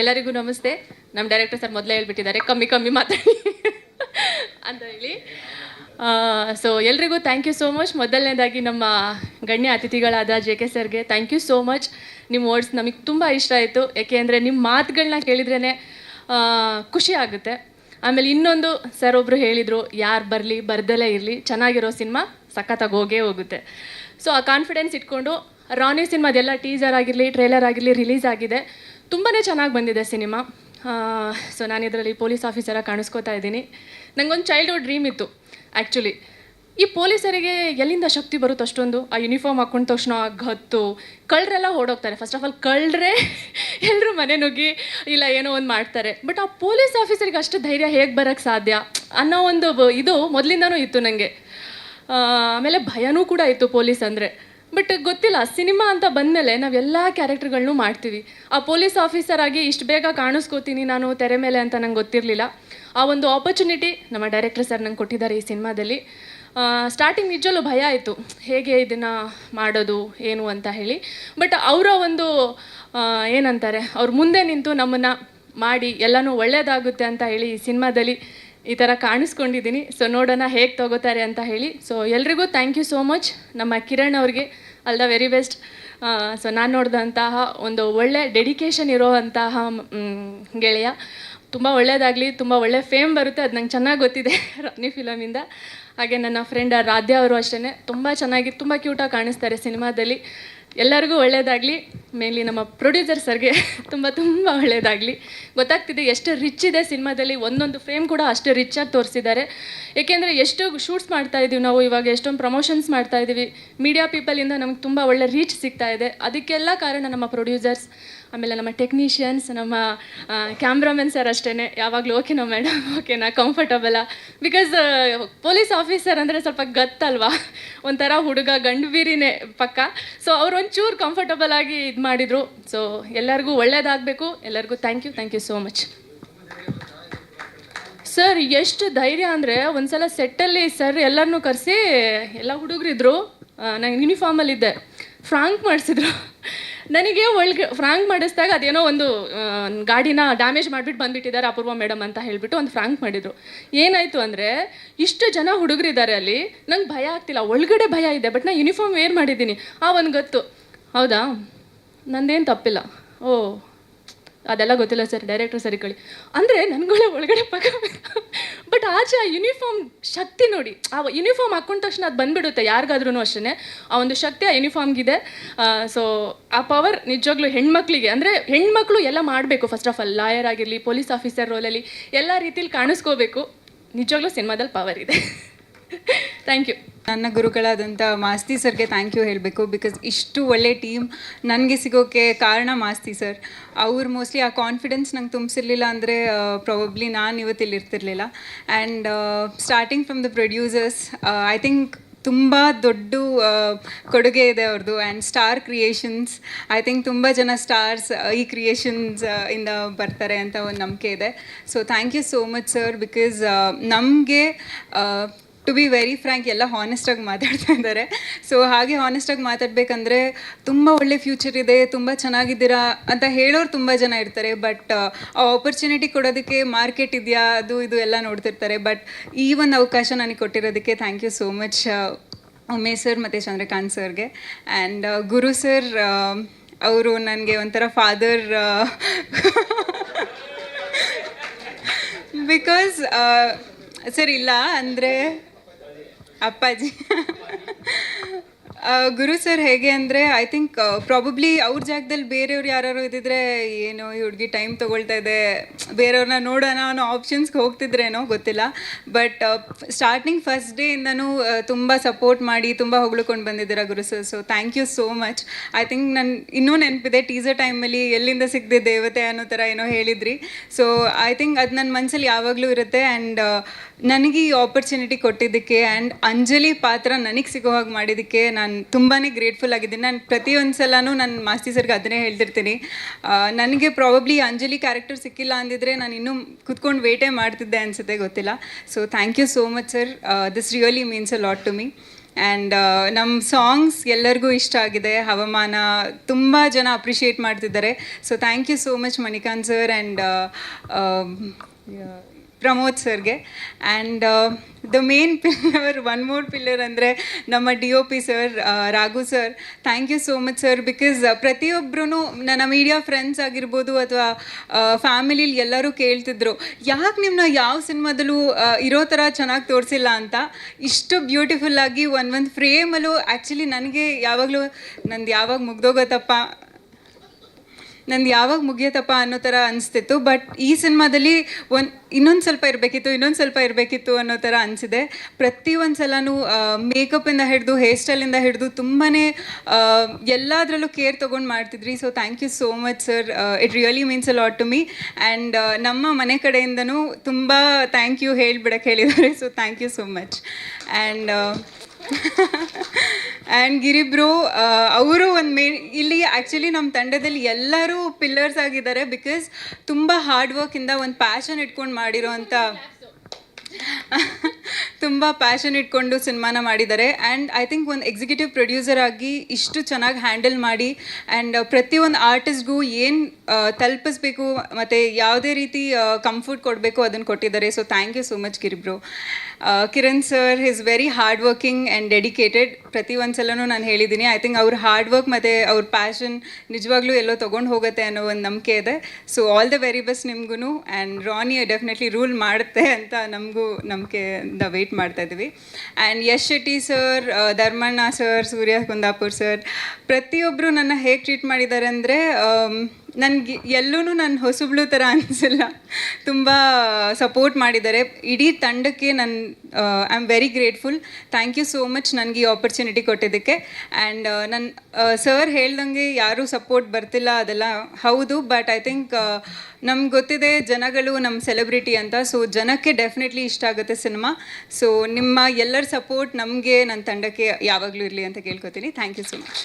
ಎಲ್ಲರಿಗೂ ನಮಸ್ತೆ. ನಮ್ಮ ಡೈರೆಕ್ಟರ್ ಸರ್ ಮೊದಲೇ ಹೇಳ್ಬಿಟ್ಟಿದ್ದಾರೆ, ಕಮ್ಮಿ ಕಮ್ಮಿ ಮಾತಾಡಿ ಅಂತ ಹೇಳಿ. ಸೊ ಎಲ್ರಿಗೂ ಥ್ಯಾಂಕ್ ಯು ಸೋ ಮಚ್ ಮೊದಲನೇದಾಗಿ ನಮ್ಮ ಗಣ್ಯ ಅತಿಥಿಗಳಾದ ಜೆ ಕೆ ಸರ್ಗೆ ಥ್ಯಾಂಕ್ ಯು ಸೋ ಮಚ್ ನಿಮ್ಮ ವರ್ಡ್ಸ್ ನಮಗೆ ತುಂಬ ಇಷ್ಟ ಆಯಿತು. ಯಾಕೆ ಅಂದರೆ ನಿಮ್ಮ ಮಾತುಗಳನ್ನ ಕೇಳಿದ್ರೇ ಖುಷಿ ಆಗುತ್ತೆ. ಆಮೇಲೆ ಇನ್ನೊಂದು ಸರ್ ಒಬ್ಬರು ಹೇಳಿದರು, ಯಾರು ಬರಲಿ, ಬರ್ದಲೇ ಇರಲಿ. ಚೆನ್ನಾಗಿರೋ ಸಿನಿಮಾ ಸಖತ್ತಾಗಿ ಹೋಗೇ ಹೋಗುತ್ತೆ. ಸೊ ಆ ಕಾನ್ಫಿಡೆನ್ಸ್ ಇಟ್ಕೊಂಡು ರಾನಿ ಸಿನಿಮಾದೆಲ್ಲ ಟೀಸರ್ ಆಗಿರಲಿ ಟ್ರೇಲರ್ ಆಗಿರಲಿ ರಿಲೀಸ್ ಆಗಿದೆ. ತುಂಬಾ ಚೆನ್ನಾಗಿ ಬಂದಿದೆ ಸಿನಿಮಾ. ಸೊ ನಾನು ಇದರಲ್ಲಿ ಪೊಲೀಸ್ ಆಫೀಸರಾಗಿ ಕಾಣಿಸ್ಕೋತಾ ಇದ್ದೀನಿ. ನನಗೊಂದು ಚೈಲ್ಡ್ಹುಡ್ ಡ್ರೀಮ್ ಇತ್ತು ಆ್ಯಕ್ಚುಲಿ ಈ ಪೊಲೀಸರಿಗೆ ಎಲ್ಲಿಂದ ಶಕ್ತಿ ಬರುತ್ತೆ ಅಷ್ಟೊಂದು? ಆ ಯೂನಿಫಾರ್ಮ್ ಹಾಕೊಂಡ ತಕ್ಷಣ ಆ ಗತ್ತು ಕಳ್ಳರೆಲ್ಲ ಓಡೋಗ್ತಾರೆ. ಫಸ್ಟ್ ಆಫ್ ಆಲ್ ಕಳ್ಳರೆ ಎಲ್ಲರೂ ಮನೆ ನುಗ್ಗಿ, ಇಲ್ಲ ಏನೋ ಒಂದು ಮಾಡ್ತಾರೆ. ಬಟ್ ಆ ಪೊಲೀಸ್ ಆಫೀಸರಿಗೆ ಅಷ್ಟು ಧೈರ್ಯ ಹೇಗೆ ಬರೋಕ್ಕೆ ಸಾಧ್ಯ ಅನ್ನೋ ಒಂದು ಇದು ಮೊದಲಿಂದನೂ ಇತ್ತು ನನಗೆ ಆಮೇಲೆ ಭಯನೂ ಕೂಡ ಇತ್ತು ಪೊಲೀಸ್ ಅಂದರೆ. ಬಟ್ ಗೊತ್ತಿಲ್ಲ, ಸಿನಿಮಾ ಅಂತ ಬಂದಮೇಲೆ ನಾವೆಲ್ಲ ಕ್ಯಾರೆಕ್ಟರ್ಗಳನ್ನೂ ಮಾಡ್ತೀವಿ. ಆ ಪೊಲೀಸ್ ಆಫೀಸರ್ ಆಗಿ ಇಷ್ಟು ಬೇಗ ಕಾಣಿಸ್ಕೋತೀನಿ ನಾನು ತೆರೆ ಮೇಲೆ ಅಂತ ನಂಗೆ ಗೊತ್ತಿರಲಿಲ್ಲ. ಆ ಒಂದು ಆಪರ್ಚುನಿಟಿ ನಮ್ಮ ಡೈರೆಕ್ಟರ್ ಸರ್ ನಂಗೆ ಕೊಟ್ಟಿದ್ದಾರೆ ಈ ಸಿನಿಮಾದಲ್ಲಿ. ಸ್ಟಾರ್ಟಿಂಗ್ ನಿಜಲ್ಲೂ ಭಯ ಆಯಿತು. ಹೇಗೆ ಇದನ್ನು ಮಾಡೋದು, ಏನು ಅಂತ ಹೇಳಿ. ಬಟ್ ಅವರ ಒಂದು ಏನಂತಾರೆ, ಅವ್ರ ಮುಂದೆ ನಿಂತು ನಮ್ಮನ್ನು ಮಾಡಿ ಎಲ್ಲನೂ ಒಳ್ಳೆಯದಾಗುತ್ತೆ ಅಂತ ಹೇಳಿ ಈ ಸಿನಿಮಾದಲ್ಲಿ ಈ ಥರ ಕಾಣಿಸ್ಕೊಂಡಿದ್ದೀನಿ. ಸೊ ನೋಡೋಣ ಹೇಗೆ ತಗೋತಾರೆ ಅಂತ ಹೇಳಿ. ಸೊ ಎಲ್ರಿಗೂ ಥ್ಯಾಂಕ್ ಯು ಸೋ ಮಚ್ ನಮ್ಮ ಕಿರಣ್ ಅವ್ರಿಗೆ. All the very best so ನಾನು ನೋಡಿದಂತಹ ಒಂದು ಒಳ್ಳೆ ಡೆಡಿಕೇಶನ್ ಇರೋವಂತಹ ಗೆಳೆಯ. ತುಂಬ ಒಳ್ಳೆಯದಾಗಲಿ ತುಂಬ ಒಳ್ಳೆ ಫೇಮ್ ಬರುತ್ತೆ. ಅದು ನಂಗೆ ಚೆನ್ನಾಗಿ ಗೊತ್ತಿದೆ ರಾನಿ ಫಿಲಮಿಂದ ಹಾಗೆ ನನ್ನ ಫ್ರೆಂಡ್ ರಾಧ್ಯ ಅವರು ಅಷ್ಟೇ ತುಂಬ ಚೆನ್ನಾಗಿ, ತುಂಬ ಕ್ಯೂಟಾಗಿ ಕಾಣಿಸ್ತಾರೆ ಸಿನಿಮಾದಲ್ಲಿ. ಎಲ್ಲರಿಗೂ ಒಳ್ಳೆಯದಾಗಲಿ ಮೇನ್ಲಿ ನಮ್ಮ ಪ್ರೊಡ್ಯೂಸರ್ ಸರ್ಗೆ ತುಂಬ ತುಂಬ ಒಳ್ಳೆಯದಾಗಲಿ ಗೊತ್ತಾಗ್ತಿದೆ ಎಷ್ಟು ರಿಚ್ ಇದೆ ಸಿನಿಮಾದಲ್ಲಿ. ಒಂದೊಂದು ಫ್ರೇಮ್ ಕೂಡ ಅಷ್ಟು ರಿಚ್ಚಾಗಿ ತೋರಿಸಿದ್ದಾರೆ. ಏಕೆಂದರೆ ಎಷ್ಟು ಶೂಟ್ಸ್ ಮಾಡ್ತಾ ಇದ್ದೀವಿ ನಾವು ಇವಾಗ, ಎಷ್ಟೊಂದು ಪ್ರಮೋಷನ್ಸ್ ಮಾಡ್ತಾ ಇದ್ದೀವಿ ಮೀಡಿಯಾ ಪೀಪಲಿಂದ ನಮ್ಗೆ ತುಂಬ ಒಳ್ಳೆ ರೀಚ್ ಸಿಗ್ತಾ ಇದೆ. ಅದಕ್ಕೆಲ್ಲ ಕಾರಣ ನಮ್ಮ ಪ್ರೊಡ್ಯೂಸರ್ಸ್ ಆಮೇಲೆ ನಮ್ಮ ಟೆಕ್ನಿಷಿಯನ್ಸ್ ನಮ್ಮ ಕ್ಯಾಮ್ರಾಮನ್ ಸರ್ ಅಷ್ಟೇ ಯಾವಾಗಲೂ ಓಕೆನಾ ಮೇಡಮ್ ಓಕೆನಾ ಕಂಫರ್ಟಬಲ ಬಿಕಾಸ್ ಪೊಲೀಸ್ ಆಫೀಸರ್ ಅಂದರೆ ಸ್ವಲ್ಪ ಗತ್ತಲ್ವಾ? ಒಂಥರ ಹುಡುಗ ಗಂಡು ಬೀರಿನೇ ಪಕ್ಕ. ಸೊ ಅವ್ರು ಒಂಚೂರು ಕಂಫರ್ಟಬಲ್ ಆಗಿ ಇದು ಮಾಡಿದರು. ಸೊ ಎಲ್ಲರಿಗೂ ಒಳ್ಳೇದಾಗಬೇಕು. ಎಲ್ಲರಿಗೂ thank you thank you so much sir ಎಷ್ಟು ಧೈರ್ಯ ಅಂದರೆ ಒಂದ್ಸಲ ಸೆಟ್ಟಲ್ಲಿ ಸರ್ ಎಲ್ಲರನ್ನೂ ಕರೆಸಿ ಎಲ್ಲ ಹುಡುಗರಿದ್ರು. ನಂಗೆ ಯೂನಿಫಾರ್ಮಲ್ಲಿದ್ದೆ ಫ್ರಾಂಕ್ ಮಾಡಿಸಿದ್ರು. ನನಗೆ ಒಳಗೆ ಫ್ರಾಂಕ್ ಮಾಡಿಸಿದಾಗ ಅದೇನೋ ಒಂದು ಗಾಡಿನ ಡ್ಯಾಮೇಜ್ ಮಾಡಿಬಿಟ್ಟು ಬಂದುಬಿಟ್ಟಿದ್ದಾರೆ ಅಪೂರ್ವ ಮೇಡಮ್ ಅಂತ ಹೇಳಿಬಿಟ್ಟು ಒಂದು ಫ್ರಾಂಕ್ ಮಾಡಿದರು. ಏನಾಯಿತು ಅಂದರೆ, ಇಷ್ಟು ಜನ ಹುಡುಗರಿದ್ದಾರೆ ಅಲ್ಲಿ, ನಂಗೆ ಭಯ ಆಗ್ತಿಲ್ಲ. ಒಳಗಡೆ ಭಯ ಇದೆ, ಬಟ್ ನಾನು ಯೂನಿಫಾರ್ಮ್ ವೇರ್ ಮಾಡಿದ್ದೀನಿ. ಆ ಒಂದು ಗೊತ್ತು. ಹೌದಾ? ನಂದೇನು ತಪ್ಪಿಲ್ಲ. ಓ. ಅದೆಲ್ಲ ಗೊತ್ತಿಲ್ಲ ಸರ್ ಡೈರೆಕ್ಟರ್ ಸರಿ ಕಳಿ. ಅಂದರೆ ನನಗೂ ಒಳಗಡೆ ಪಕ್ಕ ಬಟ್ ಆಚೆ ಆ ಯೂನಿಫಾರ್ಮ್ ಶಕ್ತಿ ನೋಡಿ, ಆ ಯೂನಿಫಾರ್ಮ್ ಹಾಕೊಂಡ ತಕ್ಷಣ ಅದು ಬಂದುಬಿಡುತ್ತೆ ಯಾರಿಗಾದ್ರೂ ಅಷ್ಟೇ ಆ ಒಂದು ಶಕ್ತಿ ಆ ಯೂನಿಫಾರ್ಮ್ಗಿದೆ ಸೊ ಆ ಪವರ್ ನಿಜವಾಗ್ಲೂ ಹೆಣ್ಮಕ್ಳಿಗೆ, ಅಂದರೆ ಹೆಣ್ಮಕ್ಳು ಎಲ್ಲ ಮಾಡಬೇಕು. ಫಸ್ಟ್ ಆಫ್ ಆಲ್ ಲಾಯರ್ ಆಗಿರಲಿ ಪೊಲೀಸ್ ಆಫೀಸರ್ ರೋಲಲ್ಲಿ ಎಲ್ಲ ರೀತಿಲಿ ಕಾಣಿಸ್ಕೋಬೇಕು. ನಿಜವಾಗ್ಲೂ ಸಿನಿಮಾದಲ್ಲಿ ಪವರ್ ಇದೆ. ಥ್ಯಾಂಕ್ ಯು ನನ್ನ ಗುರುಗಳಾದಂಥ ಮಾಸ್ತಿ ಸರ್ಗೆ ಥ್ಯಾಂಕ್ ಯು ಹೇಳಬೇಕು ಬಿಕಾಸ್ ಇಷ್ಟು ಒಳ್ಳೆ ಟೀಮ್ ನನಗೆ ಸಿಗೋಕ್ಕೆ ಕಾರಣ ಮಾಸ್ತಿ ಸರ್. ಅವ್ರು ಮೋಸ್ಟ್ಲಿ ಆ ಕಾನ್ಫಿಡೆನ್ಸ್ ನಂಗೆ ತುಂಬಿಸಿರ್ಲಿಲ್ಲ ಅಂದರೆ ಪ್ರಾಬಬ್ಲಿ ನಾನು ಇವತ್ತಿಲ್ಲಿ ಇರ್ತಿರ್ಲಿಲ್ಲ. And starting from the producers I think ತುಂಬ ದೊಡ್ಡ ಕೊಡುಗೆ ಇದೆ ಅವ್ರದ್ದು and Star Creations I think ತುಂಬ ಜನ ಸ್ಟಾರ್ಸ್ ಈ ಕ್ರಿಯೇಷನ್ಸ್ ಇಂದ ಬರ್ತಾರೆ ಅಂತ ಒಂದು ನಂಬಿಕೆ ಇದೆ. So thank you so much sir because ನಮಗೆ ಟು ಬಿ ವೆರಿ ಫ್ರ್ಯಾಂಕ್ ಎಲ್ಲ ಹಾನೆಸ್ಟಾಗಿ ಮಾತಾಡ್ತಾ ಇದ್ದಾರೆ. ಸೊ ಹಾಗೆ ಹಾನೆಸ್ಟಾಗಿ ಮಾತಾಡಬೇಕಂದ್ರೆ ತುಂಬ ಒಳ್ಳೆ ಫ್ಯೂಚರ್ ಇದೆ, ತುಂಬ ಚೆನ್ನಾಗಿದ್ದೀರಾ ಅಂತ ಹೇಳೋರು ತುಂಬ ಜನ ಇರ್ತಾರೆ. ಬಟ್ ಆ ಆಪರ್ಚುನಿಟಿ ಕೊಡೋದಕ್ಕೆ ಮಾರ್ಕೆಟ್ ಇದೆಯಾ, ಅದು ಇದು ಎಲ್ಲ ನೋಡ್ತಿರ್ತಾರೆ. ಬಟ್ ಈ ಒಂದು ಅವಕಾಶ ನನಗೆ ಕೊಟ್ಟಿರೋದಕ್ಕೆ thank you so much Umesh sir ಮತ್ತು ಚಂದ್ರಕಾಂತ್ ಸರ್ಗೆ ಆ್ಯಂಡ್ ಗುರು ಸರ್ ಅವರು ನನಗೆ ಒಂಥರ ಫಾದರ್ ಬಿಕಾಸ್ ಸರ್, ಇಲ್ಲ ಅಂದರೆ ಅಪ್ಪಾಜಿ ಆ, ಗುರು ಸರ್ ಹೇಗೆ ಅಂದರೆ ಐ ಥಿಂಕ್ ಪ್ರಾಬಬ್ಲಿ ಅವ್ರ ಜಾಗದಲ್ಲಿ ಬೇರೆಯವ್ರು ಯಾರು ಇದ್ದಿದ್ರೆ ಏನೋ ಈ ಹುಡುಗಿ ಟೈಮ್ ತೊಗೊಳ್ತಾ ಇದೆ ಬೇರೆಯವ್ರನ್ನ ನೋಡೋಣ ಅನ್ನೋ ಆಪ್ಷನ್ಸ್ಗೆ ಹೋಗ್ತಿದ್ರೇನೋ ಗೊತ್ತಿಲ್ಲ. ಬಟ್ ಸ್ಟಾರ್ಟಿಂಗ್ ಫಸ್ಟ್ ಡೇ ಡೇಯಿಂದನೂ ತುಂಬ ಸಪೋರ್ಟ್ ಮಾಡಿ, ತುಂಬ ಹೊಗಳ್ಕೊಂಡು ಬಂದಿದ್ದೀರಾ ಗುರು sir so thank you so much I think ನನ್ನ ಇನ್ನೂ ನೆನಪಿದೆ ಟೀಸರ್ ಟೈಮಲ್ಲಿ ಎಲ್ಲಿಂದ ಸಿಗದೆ ದೇವತೆ ಅನ್ನೋ ಥರ ಏನೋ ಹೇಳಿದ್ರಿ. ಸೊ ಐ ಥಿಂಕ್ ಅದು ನನ್ನ ಮನಸ್ಸಲ್ಲಿ ಯಾವಾಗಲೂ ಇರುತ್ತೆ ಆ್ಯಂಡ್ ನನಗೆ ಈ ಆಪರ್ಚುನಿಟಿ ಕೊಟ್ಟಿದ್ದಕ್ಕೆ ಆ್ಯಂಡ್ ಅಂಜಲಿ ಪಾತ್ರ ನನಗೆ ಸಿಗೋ ಹಾಗೆ ಮಾಡಿದ್ದಕ್ಕೆ ನಾನು ತುಂಬಾ ಗ್ರೇಟ್ಫುಲ್ ಆಗಿದ್ದೀನಿ. ನಾನು ಪ್ರತಿಯೊಂದು ಸಲನೂ ನಾನು ಮಾಸ್ತಿ ಸರ್ಗೆ ಅದನ್ನೇ ಹೇಳ್ತಿರ್ತೀನಿ. ನನಗೆ ಪ್ರಾಬಬ್ಲಿ ಅಂಜಲಿ ಕ್ಯಾರೆಕ್ಟರ್ ಸಿಕ್ಕಿಲ್ಲ ಅಂದಿದ್ರೆ ನಾನು ಇನ್ನೂ ಕುತ್ಕೊಂಡು ವೇಟೇ ಮಾಡ್ತಿದ್ದೆ ಅನಿಸುತ್ತೆ, ಗೊತ್ತಿಲ್ಲ. So thank you so much sir this really means a lot to me and ನಮ್ಮ ಸಾಂಗ್ಸ್ ಎಲ್ಲರಿಗೂ ಇಷ್ಟ ಆಗಿದೆ. ಹವಾಮಾನ ತುಂಬ ಜನ ಅಪ್ರಿಷಿಯೇಟ್ ಮಾಡ್ತಿದ್ದಾರೆ. So thank you so much Manikanth sir and Pramod ಸರ್ಗೆ. And the main pillar one more pillar ಅಂದರೆ ನಮ್ಮ D O P sir Raghu sir thank you so much sir because ಪ್ರತಿಯೊಬ್ಬರೂ ನನ್ನ ಮೀಡಿಯಾ ಫ್ರೆಂಡ್ಸ್ ಆಗಿರ್ಬೋದು ಅಥವಾ ಫ್ಯಾಮಿಲಿಲಿ ಎಲ್ಲರೂ ಕೇಳ್ತಿದ್ರು, ಯಾಕೆ ನಿಮ್ಮನ್ನ ಯಾವ ಸಿನಿಮಾದಲ್ಲೂ ಇರೋ ಥರ ಚೆನ್ನಾಗಿ ತೋರಿಸಿಲ್ಲ ಅಂತ? ಇಷ್ಟು ಬ್ಯೂಟಿಫುಲ್ಲಾಗಿ ಒಂದು ಒಂದು ಫ್ರೇಮಲ್ಲೂ ಆ್ಯಕ್ಚುಲಿ ನನಗೆ ಯಾವಾಗಲೂ, ನಂದು ಯಾವಾಗ ಮುಗ್ದೋಗತ್ತಪ್ಪ ನಂದು ಯಾವಾಗ ಮುಗಿಯತ್ತಪ್ಪ ಅನ್ನೋ ಥರ ಅನಿಸ್ತಿತ್ತು ಬಟ್ ಈ ಸಿನಿಮಾದಲ್ಲಿ ಒಂದು ಇನ್ನೊಂದು ಸ್ವಲ್ಪ ಇರಬೇಕಿತ್ತು, ಇನ್ನೊಂದು ಸ್ವಲ್ಪ ಇರಬೇಕಿತ್ತು ಅನ್ನೋ ಥರ ಅನಿಸಿದೆ. ಪ್ರತಿ ಒಂದು ಸಲನೂ ಮೇಕಪ್ಪಿಂದ ಹಿಡಿದು ಹೇರ್ ಸ್ಟೈಲಿಂದ ಹಿಡಿದು ತುಂಬಾ ಎಲ್ಲದರಲ್ಲೂ ಕೇರ್ ತೊಗೊಂಡು ಮಾಡ್ತಿದ್ರಿ. So thank you so much sir it really means a lot to me and ನಮ್ಮ ಮನೆ ಕಡೆಯಿಂದನೂ ತುಂಬ ಥ್ಯಾಂಕ್ ಯು ಹೇಳಿಬಿಡಕ್ಕೆ ಹೇಳಿದ್ದಾರೆ. So thank you so much and and ಗಿರಿಬ್ರು ಅವರು ಒಂದು ಮೇ ಇಲ್ಲಿ ಆ್ಯಕ್ಚುಲಿ ನಮ್ಮ ತಂಡದಲ್ಲಿ ಎಲ್ಲರೂ ಪಿಲ್ಲರ್ಸ್ ಆಗಿದ್ದಾರೆ ಬಿಕಾಸ್ ತುಂಬ ಹಾರ್ಡ್ ವರ್ಕಿಂದ ಒಂದು ಪ್ಯಾಷನ್ ಇಟ್ಕೊಂಡು ಮಾಡಿರೋ ಅಂಥ ತುಂಬ ಪ್ಯಾಷನ್ ಇಟ್ಕೊಂಡು ಸಿನಿಮಾನ ಮಾಡಿದ್ದಾರೆ. ಆ್ಯಂಡ್ ಐ ಥಿಂಕ್ ಒಂದು ಎಕ್ಸಿಕ್ಯೂಟಿವ್ ಪ್ರೊಡ್ಯೂಸರ್ ಆಗಿ ಇಷ್ಟು ಚೆನ್ನಾಗಿ ಹ್ಯಾಂಡಲ್ ಮಾಡಿ ಆ್ಯಂಡ್ ಪ್ರತಿಯೊಂದು ಆರ್ಟಿಸ್ಟ್ಗೂ ಏನು ತಲುಪಿಸ್ಬೇಕು, ಮತ್ತು ಯಾವುದೇ ರೀತಿ ಕಂಫರ್ಟ್ ಕೊಡಬೇಕು ಅದನ್ನು ಕೊಟ್ಟಿದ್ದಾರೆ. So thank you so much ಕಿರಿಬ್ರು. Kiran sir is very hard working and dedicated ಪ್ರತಿ ಒಂದು ಸಲನೂ ನಾನು ಹೇಳಿದ್ದೀನಿ ಐ ಥಿಂಕ್ ಅವ್ರ ಹಾರ್ಡ್ ವರ್ಕ್ ಮತ್ತು ಅವ್ರ ಪ್ಯಾಷನ್ ನಿಜವಾಗ್ಲೂ ಎಲ್ಲೋ ತೊಗೊಂಡು ಹೋಗುತ್ತೆ ಅನ್ನೋ ಒಂದು ನಂಬಿಕೆ ಇದೆ. So all the very best ನಿಮ್ಗೂ ಆ್ಯಂಡ್ ರಾನಿ ಡೆಫಿನೆಟ್ಲಿ ರೂಲ್ ಮಾಡುತ್ತೆ ಅಂತ ನಮಗೂ ನಂಬಿಕೆಯಿಂದ ಮಾಡ್ತಾ ಇದ್ದೀವಿ. And Yash Shetty sir Dharmanna sir Surya Kundapur sir ಪ್ರತಿಯೊಬ್ಬರು ನನ್ನ ಹೇಗೆ ಟ್ರೀಟ್ ಮಾಡಿದ್ದಾರೆ ಅಂದರೆ ನನಗೆ ಎಲ್ಲೂ ನನ್ನ ಹೊಸಬ್ಳು ಥರ ಅನಿಸಿಲ್ಲ. ತುಂಬ ಸಪೋರ್ಟ್ ಮಾಡಿದ್ದಾರೆ. ಇಡೀ ತಂಡಕ್ಕೆ ನನ್ನ I am very grateful thank you so much ನನಗೆ ಈ ಆಪರ್ಚುನಿಟಿ ಕೊಟ್ಟಿದ್ದಕ್ಕೆ. ಆ್ಯಂಡ್ ನನ್ನ ಸರ್ ಹೇಳ್ದಂಗೆ ಯಾರೂ ಸಪೋರ್ಟ್ ಬರ್ತಿಲ್ಲ ಅದೆಲ್ಲ ಹೌದು ಬಟ್ ಐ ಥಿಂಕ್ ನಮ್ಗೆ ಗೊತ್ತಿದೆ ಜನಗಳು ನಮ್ಮ ಸೆಲೆಬ್ರಿಟಿ ಅಂತ. ಸೊ ಜನಕ್ಕೆ ಡೆಫಿನೆಟ್ಲಿ ಇಷ್ಟ ಆಗುತ್ತೆ ಸಿನಿಮಾ ಸೊ ನಿಮ್ಮ ಎಲ್ಲರ ಸಪೋರ್ಟ್ ನಮಗೆ ನನ್ನ ತಂಡಕ್ಕೆ ಯಾವಾಗಲೂ ಇರಲಿ ಅಂತ ಕೇಳ್ಕೊತೀನಿ. Thank you so much